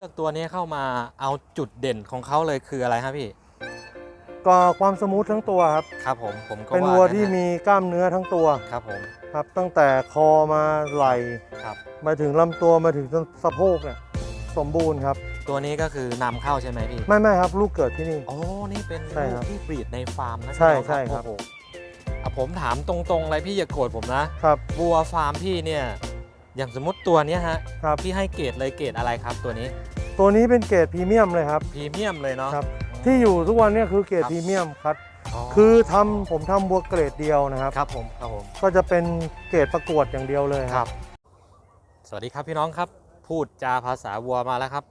เลือกตัวนี้เข้ามาเอาจุดเด่นของเขาเลยคืออะไรครับพี่ก็ความสมูททั้งตัวครับ ครับผมผมก็เป็นว่าวัวงั้นที่ฮะมีกล้ามเนื้อทั้งตัวครับผมครับ ตั้งแต่คอมาไหล่ครับมาถึงลำตัวมาถึงสะโพกเนี่ยสมบูรณ์ครับ ตัวนี้ก็คือนำเข้าใช่ไหมพี่ไม่ไม่ครับ ลูกเกิดที่นี่โอ้นี่เป็นใช่ครับลูกที่บรีดในฟาร์มนะใช่พี่น้องใช่ครับโอ้โหอะผมถามตรงๆเลยพี่อย่าโกรธผมนะครับวัวฟาร์มพี่เนี่ยอย่างสมมติตัวเนี้ยฮะครับพี่ให้เกรดเลยเกรดอะไรครับตัวนี้ ตัวนี้เป็นเกรดพรีเมียมเลยครับ พรีเมียมเลยเนาะครับ ที่อยู่ทุกวันเนี้คือเกรดครับพรีเมียมครับ คือทำผมทำวัวเกรดเดียวนะครับ ครับผมครับผมก็จะเป็นเกรดประกวดอย่างเดียวเลยครับ สวัสดีครับพี่น้องครับ พูดจาภาษาวัวมาแล้วครับ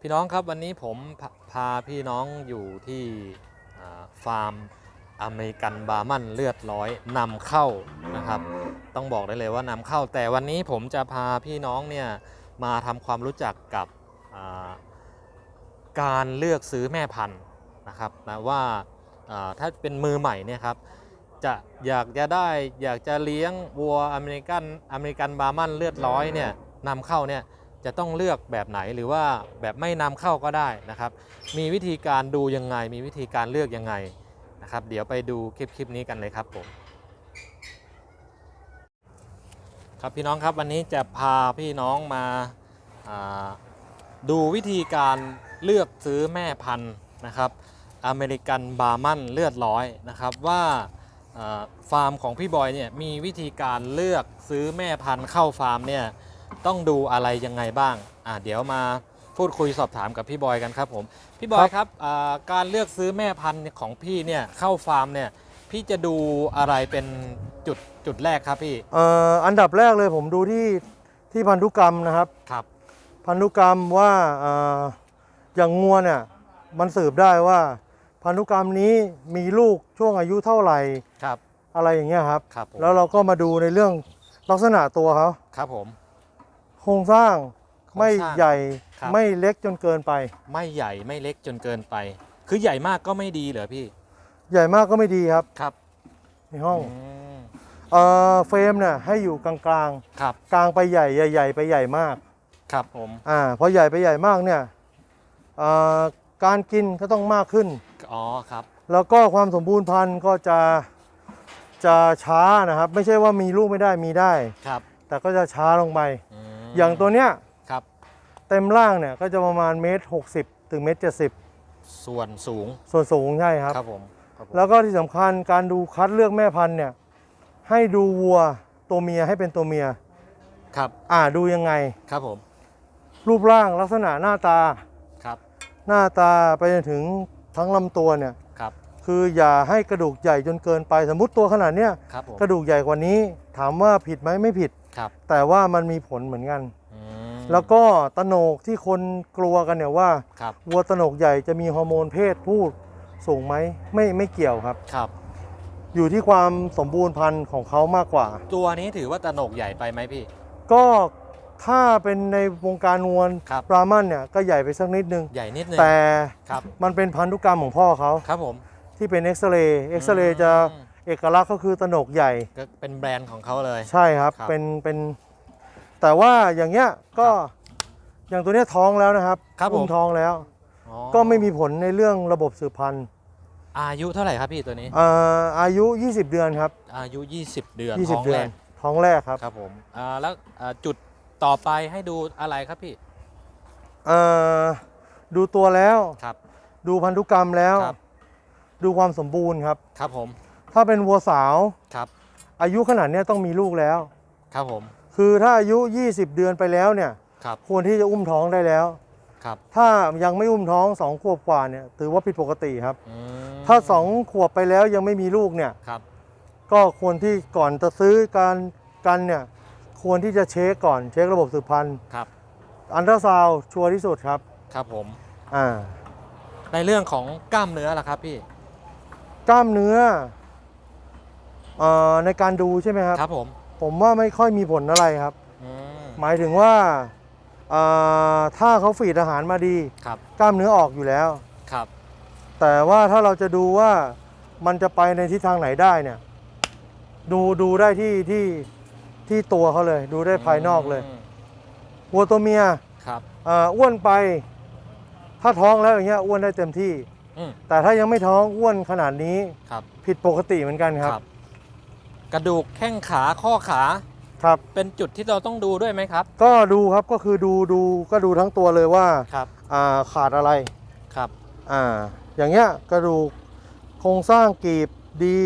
พี่น้องครับวันนี้ผมพาพาพี่น้องอยู่ที่อ่าฟาร์มอเมริกันบาร์มันเลือดร้อยนำเข้านะครับ ต้องบอกได้เลยว่านำเข้า แต่วันนี้ผมจะพาพี่น้องเนี่ยมาทำความรู้จักกับอ่า การเลือกซื้อแม่พันธุ์นะครับนะว่าถ้าเป็นมือใหม่เนี่ยครับจะอยากจะได้อยากจะเลี้ยงวัวอเมริกันอเมริกันบาร์มันเลือดร้อยเนี่ยนำเข้าเนี่ยจะต้องเลือกแบบไหนหรือว่าแบบไม่นำเข้าก็ได้นะครับ มีวิธีการดูยังไง มีวิธีการเลือกยังไงนะครับ เดี๋ยวไปดูคลิปคลิปนี้กันเลยครับผม ครับพี่น้องครับวันนี้จะพาพี่น้องมาา ดูวิธีการเลือกซื้อแม่พันธุ์นะครับอเมริกันบาร์มันเลือดร้อยนะครับว่าอ่าฟาร์มของพี่บอยเนี่ยมีวิธีการเลือกซื้อแม่พันธุ์เข้าฟาร์มเนี่ยต้องดูอะไรยังไงบ้างอ่าเดี๋ยวมาพูดคุยสอบถามกับพี่บอยกันครับผมพี่บอยครับอ่าการเลือกซื้อแม่พันธุ์ของพี่เนี่ยเข้าฟาร์มเนี่ยพี่จะดูอะไรเป็นจุดจุดแรกครับพี่เอ่ออันดับแรกเลยผมดูที่ที่พันธุกรรมนะครับครับ พันธุกรรมว่าเอ่ออย่างงัวเนี่ยมันสืบได้ว่าพันธุกรรมนี้มีลูกช่วงอายุเท่าไหร่ครับ อะไรอย่างเงี้ยครับ ครับผมแล้วเราก็มาดูในเรื่องลักษณะตัวเขาครับผม โครงสร้างโครงไม่สร้างใหญ่ครับ ไม่เล็กจนเกินไป ไม่ใหญ่ไม่เล็กจนเกินไป คือใหญ่มากก็ไม่ดีเหรอพี่ใหญ่มากก็ไม่ดีครับ ครับในห้องอืมเอ่อเฟรมเนี่ยให้อยู่กลางครับๆกลางไปใหญ่ใหญ่ ๆ ไปใหญ่มาก ครับผมอ่าพอใหญ่ไปใหญ่มากเนี่ยเอ่อการกินก็ต้องมากขึ้นอ๋อครับแล้วก็ความสมบูรณ์พันธุ์ก็จะจะช้านะครับ ไม่ใช่ว่ามีลูกไม่ได้มีได้ครับ แต่ก็จะช้าลงไปมอย่างตัวเนี้ยครับ เต็มร่างเนี่ยก็จะประมาณเมตรหกสิบถึงเมตรเจ็ดสิบส่วนสูงส่วนสูงใช่ครับครับผมครับผมแล้วก็ที่สำคัญการดูคัดเลือกแม่พันธุ์เนี่ยให้ดูวัวตัวเมียให้เป็นตัวเมียครับ อ่าดูยังไงครับผม รูปร่างลักษณะหน้าตา ครับ หน้าตาไปจนถึงทั้งลำตัวเนี่ย ครับ คืออย่าให้กระดูกใหญ่จนเกินไปสมมติตัวขนาดเนี้ยครับผม กระดูกใหญ่กว่านี้ ถามว่าผิดไหมไม่ผิด ครับแต่ว่ามันมีผลเหมือนกัน อืมแล้วก็ตะโหนกที่คนกลัวกันเนี่ยว่าครับ วัวตะโหนกใหญ่จะมีฮอร์โมนเพศผู้สูงไหมไม่ไม่เกี่ยวครับ ครับ อยู่ที่ความสมบูรณ์พันธุ์ของเขามากกว่า ตัวนี้ถือว่าตะโหนกใหญ่ไปไหมพี่ ก็ ถ้าเป็นในวงการนวลครับ ปรามันเนี่ยก็ใหญ่ไปสักนิดนึง ใหญ่นิดนึงแต่ครับมันเป็นพันธุกรรมของพ่อเขาครับผมที่เป็นเอ็กซเรย์เอ็กซเรย์จะอืมเอกลักษณ์ก็คือตะโหนกใหญ่ก็เป็นแบรนด์ของเขาเลยใช่ครับครับ เป็นเป็น แต่ว่าอย่างเงี้ยก็ครับอย่างตัวเนี้ยท้องแล้วนะครับครับผม อุ้มท้องแล้ว อ๋อก็ไม่มีผลในเรื่องระบบสืบพันธุ์อายุเท่าไหร่ครับพี่ตัวนี้เอ่ออายุ 20 เดือนครับอายุ 20 เดือน20ท้องเดืแรอนกท้องแรกครับ ครับผมอ่าแล้วอ่าจุด ต่อไปให้ดูอะไรครับพี่ เอ่อดูตัวแล้ว ครับ ดูพันธุกรรมแล้ว ครับ ดูความสมบูรณ์ครับ ครับผม ถ้าเป็นวัวสาว ครับ อายุขนาดเนี้ยต้องมีลูกแล้ว ครับผม คือถ้าอายุ 20 เดือนไปแล้วเนี่ย ครับ ควรที่จะอุ้มท้องได้แล้ว ครับ ถ้ายังไม่อุ้มท้อง2ขวบกว่าเนี่ยถือว่าผิดปกติครับ อืมถ้า2ขวบไปแล้วยังไม่มีลูกเนี่ย ครับ ก็ควรที่ก่อนจะซื้อการกันเนี่ย ควรที่จะเช็คก่อนเช็คระบบสืบพันธุ์ครับ อันตราซาวด์ชัวร์ที่สุดครับครับผม อ่าในเรื่องของกล้ามเนื้อล่ะครับพี่ กล้ามเนื้อเอ่อในการดูใช่ไหมครับ ครับผมผมว่าไม่ค่อยมีผลอะไรครับ อืมหมายถึงว่าเอ่อถ้าเขาฝีดอาหารมาดี ครับกล้ามเนื้อออกอยู่แล้ว ครับ แต่ว่าถ้าเราจะดูว่ามันจะไปในทิศทางไหนได้เนี่ย ดูดูได้ที่ที่ ที่ตัวเขาเลย ดูได้ภายนอกเลยมวัวตัวเมียครับอ่าอ้วนไป ถ้าท้องแล้วอย่างเงี้ยอ้วนได้เต็มที่ อืมแต่ถ้ายังไม่ท้องอ้วนขนาดนี้ครับผิดปกติเหมือนกันครับ กระดูกแข้งขาข้อขาครับ เป็นจุดที่เราต้องดูด้วยไหมครับ ก็ดูครับก็คือดูดูก็ดูทั้งตัวเลยว่าครับอ่าขาดอะไรครับอ่าอย่างเงี้ยกระดูกโครงสร้างกีบดี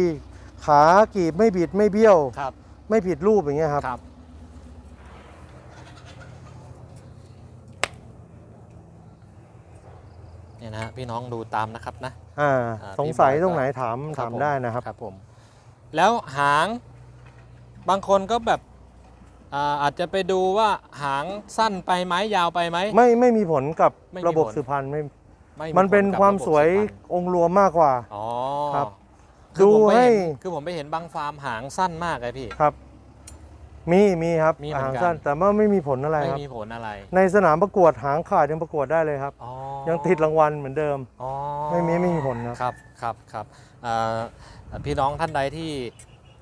ขากีบไม่บิดไม่เบี้ยว ครับ ไม่ผิดรูปอย่างเงี้ยครับครับ เนี่ยนะฮะพี่น้องดูตามนะครับนะ อ่าอ่าสงสัยพี่บอยก็ตรงไหนถามครัถาบมผมได้นะครับ ครับผมแล้วหางบางคนก็แบบอ่าอาจจะไปดูว่าหางสั้นไปไหมยาวไปไหม ไม่ไม่มีผลกับไม่มีระบบผล สืบพันธุ์ไม่ไม่มันเป็นผลกับความระบบสวยสืบพันธุ์องค์รวมมากกว่า อ๋อครับ คือผมดูไปให้ เห็นคือผมไปเห็นบางฟาร์มหางสั้นมากเลยพี่ ครับ มีมีครับมีเหมือนหางกัน สั้นแต่ว่าไม่มีผลอะไรไม่ครับ มีผลอะไรในสนามประกวดหางขาดยังประกวดได้เลยครับ อ๋อยังติดรางวัลเหมือนเดิม อ๋อไม่มีไม่มีผลครับ ครับครับครับเอ่อพี่น้องท่านใดที่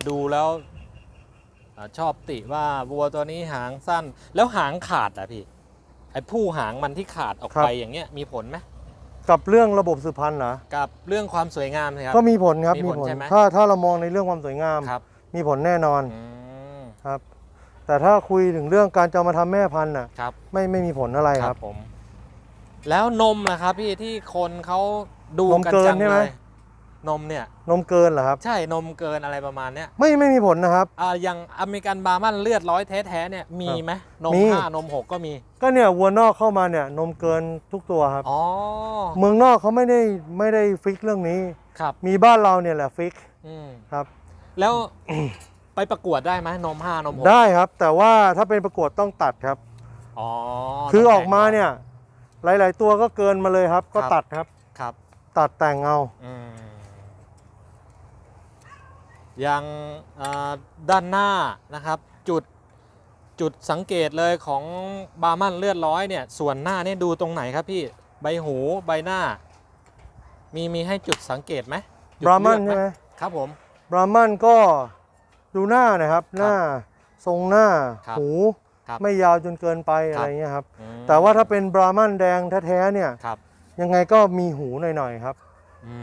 ดูแล้วเอ่อชอบติว่าวัวตัวนี้หางสั้น แล้วหางขาดอะพี่ไอ้ผู้หางมันที่ขาดออกครับไปอย่างเงี้ยมีผลไหม กับเรื่องระบบสืบพันธุ์เหรอกับเรื่องความสวยงามสิครับ ก็มีผลครับมีมีผลผลใช่ไหมถ้าถ้าเรามองในเรื่องความสวยงาม ครับมีผลแน่นอนอืมครับ แต่ถ้าคุยถึงเรื่องการจะมาทำแม่พันธุ์น่ะครับไม่ไม่มีผลอะไรครับ ผม แล้วนมนะครับพี่ที่คนเขาดูนมกันเกินจังใช่ไหมเลย นมเนี่ย นมเกินเหรอครับ ใช่นมเกินอะไรประมาณเนี้ยไม่ไม่มีผลนะครับ อ่าอย่างอเมริกันบาร์มันเลือดร้อยแท้ๆเนี่ยมีไหมนมมี ห้านมหกก็มีก็เนี่ยวัวนอกเข้ามาเนี่ยนมเกินทุกตัวครับ อ๋อเมืองนอกเขาไม่ได้ไม่ได้ฟิกเรื่องนี้ ครับมีบ้านเราเนี่ยแหละฟิกอืมครับ แล้ว ไปประกวดได้ไหมนมห้านมหกได้ครับ แต่ว่าถ้าเป็นประกวดต้องตัดครับ อ๋อคือต้งออกมาแต่งเนี่ย หลาย ๆ ตัวก็เกินมาเลยครับ ก็ครับตัดครับ ครับตัดแต่งเอา อืม อย่างอ่าด้านหน้านะครับจุดจุดสังเกตเลยของบาร์มันเลือดร้อยเนี่ยส่วนหน้าเนี่ยดูตรงไหนครับพี่ใบหูใบหน้า มีมีให้จุดสังเกตไหมจุดบรามันเลือกใช่ไหมครับผมบรามันก็ดูหน้านะครับหน้าทรงหน้าครับหูครับไม่ยาวจนเกินไปครับอะไรเงี้ยครับอืมแต่ว่าถ้าเป็นบรามันแดงแท้ๆเนี่ยครับยังไงก็มีหูหน่อยๆครับอื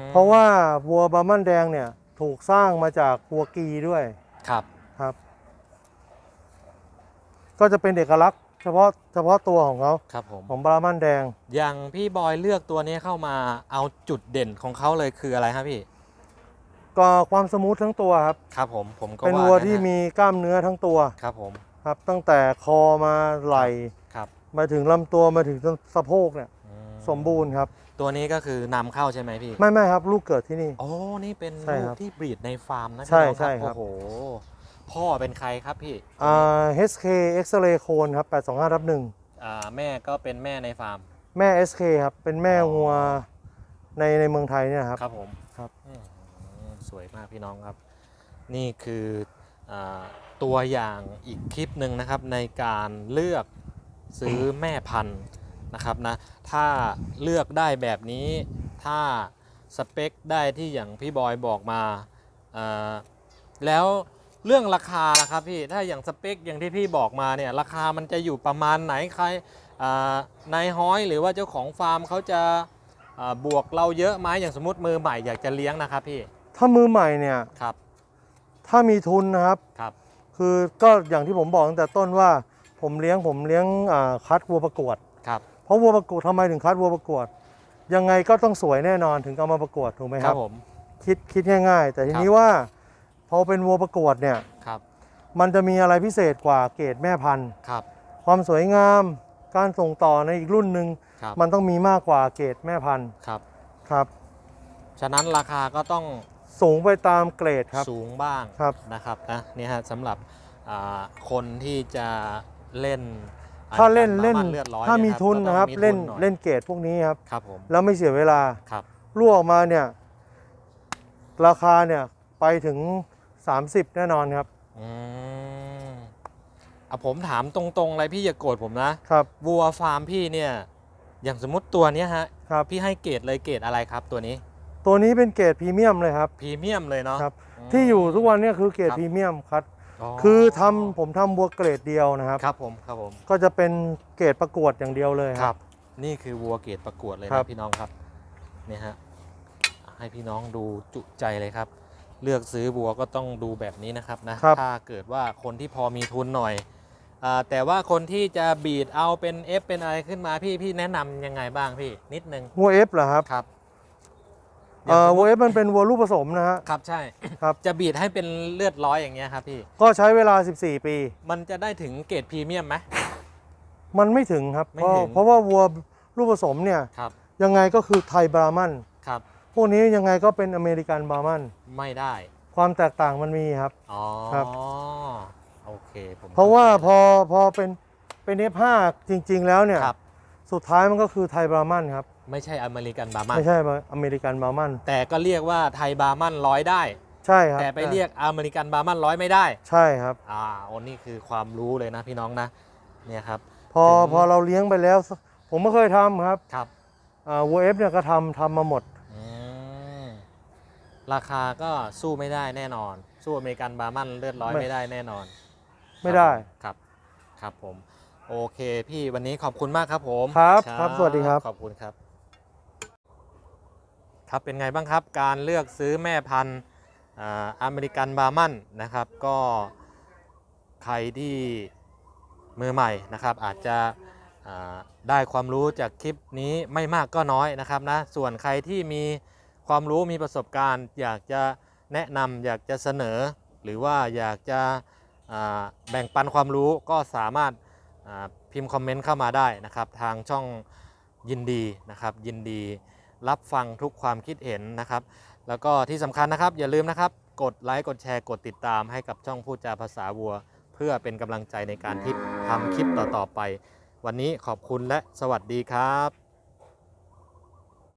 มเพราะว่าวัวบรามันแดงเนี่ย ถูกสร้างมาจากวัวกีด้วยครับครับ ก็จะเป็นเอกลักษณ์ เฉพาะเฉพาะตัวของเขาครับผมของบรามันแดง อย่างพี่บอยเลือกตัวนี้เข้ามาเอาจุดเด่นของเขาเลยคืออะไรครับพี่ ก็ความสมูททั้งตัวครับ ครับผมผมก็เป็นว่าวัวงั้นที่ฮะมีกล้ามเนื้อทั้งตัวครับผมครับ ตั้งแต่คอมาไหล่ครับมาถึงลำตัวมาถึงสะโพกเนี่ยอืสมบูรณ์ครับ ตัวนี้ก็คือนำเข้าใช่ไหมพี่ไม่ไม่ครับ ลูกเกิดที่นี่ โอ้นี่เป็นใช่ลูครักบที่บรีดในฟาร์มนะใช่พี่น้องใช่ครับ โอ้โห พ่อเป็นใครครับพี่อ่า HK X-ray โคนครับ 825ทับหนึ่งอ่าแม่ก็เป็นแม่ในฟาร์ม แม่ SK ครับ เป็นแม่อ๋อ วัวในในเมืองไทยเนี่ยครับ ครับผมครับ อืมสวยมากพี่น้องครับ นี่คืออาตัวอย่างอีกคลิปหนึ่งนะครับในการเลือกซื้อแม่พันธุ์ นะครับนะถ้าเลือกได้แบบนี้ถ้าสเปคได้ที่อย่างพี่บอยบอกมาอ่าแล้วเรื่องราคาล่ะครับพี่ถ้าอย่างสเปคอย่างที่พี่บอกมาเนี่ยราคามันจะอยู่ประมาณไหนใครอ่านายฮ้อยหรือว่าเจ้าของฟาร์มเขาจะอ่าบวกเราเยอะไหมอย่างสมมติมือใหม่อยากจะเลี้ยงนะครับพี่ถ้ามือใหม่เนี่ยครับถ้ามีทุนนะครับครับ คือก็อย่างที่ผมบอกตั้งแต่ต้นว่าผมเลี้ยงผมเลี้ยงอ่าคัดวัวประกวดครับเพ ราะวัวประกวดทำไมถึงคัดวัวประกวด ยังไงก็ต้องสวยแน่นอนถึงเอามาประกวดถูกไหมคครัรับบ ผม คิดคิดง่ายๆ แต่ทีครับนี้ว่าพอเป็นวัวประกวดเนี่ยครับ มันจะมีอะไรพิเศษกว่าเกรดแม่พันธุ์ ครับ ความสวยงามการส่งต่อในอีกรุ่นหนึ่งครับ มันต้องมีมากกว่าเกรดแม่พันธุ์ครับ ครับ ฉะนั้นราคาก็ต้องสูงไปตามเกรดครับ สูงบ้างครับ นะครับนะนี่ฮะสำหรับอ่าคนที่จะเล่น ถ้าเล่นอัเล่นบ้าเลือดร้อยถ้ามีเยทุนก็ต้องนะครับมีเล่นทุหอยเล่นเกรดพวกนี้ครับครับผมแล้วไม่เสียเวลาครับรั่วออกมาเนี่ย ราคาเนี่ยไปถึง 30 แน่นอนครับอืมอะผมถามตรงๆเลยพี่อย่าโกรธผมนะครับวัวฟาร์มพี่เนี่ย อย่างสมมติตัวเนี้ยฮะครับพี่ให้เกรดเลยเกรดอะไรครับตัวนี้ ตัวนี้เป็นเกรดพรีเมียมเลยครับพรีเมียมเลยเนาะครับมที่อยู่ทุกวันเนี่ยคือเกรดครับพรีเมียมคัด คือทำผมทำวัวเกรดเดียวนะครับ ครับผมครับผม ก็จะเป็นเกรดประกวดอย่างเดียวเลยครับนี่คือวัวเกรดประกวดเลยครันะบ พี่น้องครับเนี่ยฮะให้พี่น้องดูจุใจเลยครับ เลือกซื้อวัวก็ต้องดูแบบนี้นะครับนะถ้าเกิดว่าคนที่พอมีทุนหน่อยอาแต่ว่าคนที่จะบีดเอาเป็น F เป็นอะไรขึ้นมาพี่พี่แนะนำยังไงบ้างพี่นิดนึงวัวเอฟเหรอครับ ครับ เอ่อวัวเอฟมันเป็นวัวลูกผสมนะฮะ ครับใช่ครับ จะบีดให้เป็นเลือดร้อยอย่างเงี้ยครับพี่ ก็ใช้เวลา 14 ปี มันจะได้ถึงเกรดพรีเมียมไหม มันไม่ถึงครับ ไม่เพราะถึง เพราะว่าวัวลูกผสมเนี่ย ครับ ยังไงก็คือไทยบรามัน ครับ พวกนี้ยังไงก็เป็นอเมริกันบรามัน ไม่ได้ ความแตกต่างมันมีครับ อ๋อครับ โอเคผมเพราะว่าพข้อพอเป็นเป็น F5 จริง ๆ แล้วเนี่ยใจครับ สุดท้ายมันก็คือไทยบรามันครับ ไม่ใช่อเมริกันบาร์มันไม่ใช่อเมริกันบรามันแต่ก็เรียกว่าไทยบาร์มันร้อยได้ ใช่ครับแต่ไปเรียกอเมริกันบาร์มันร้อยไม่ได้ ใช่ครับอ่าโอ้นี่คือความรู้เลยนะพี่น้องนะเนี่ยครับพอถึงพอเราเลี้ยงไปแล้ว ผมไม่เคยทำครับครับอ่าวัวเอฟเนี่ยก็ทำทำมาหมดอืมราคาก็สู้ไม่ได้แน่นอน สู้อเมริกันบาร์มันเลือดร้อยไม่ไม่ได้แน่นอน ไม่ได้ครับครับผม โอเค พี่วันนี้ขอบคุณมากครับผม ครับครับ สวัสดีครับ ขอบคุณครับ ครับเป็นไงบ้างครับการเลือกซื้อแม่พันธุ์อเมริกันบาร์มันนะครับ ก็ใครที่มือใหม่นะครับ อาจจะได้ความรู้จากคลิปนี้ไม่มากก็น้อยนะครับนะส่วนใครที่มีความรู้มีประสบการณ์ อยากจะแนะนำอยากจะเสนอ หรือว่าอยากจะแบ่งปันความรู้ก็สามารถพิมพ์คอมเมนต์เข้ามาได้นะครับ ทางช่องยินดีนะครับยินดี รับฟังทุกความคิดเห็นนะครับ แล้วก็ที่สำคัญนะครับอย่าลืมนะครับ กดไลค์กดแชร์กดติดตามให้กับช่องพูดจาภาษาวัว เพื่อเป็นกำลังใจในการที่ทำคลิปต่อๆไป วันนี้ขอบคุณและสวัสดีครับ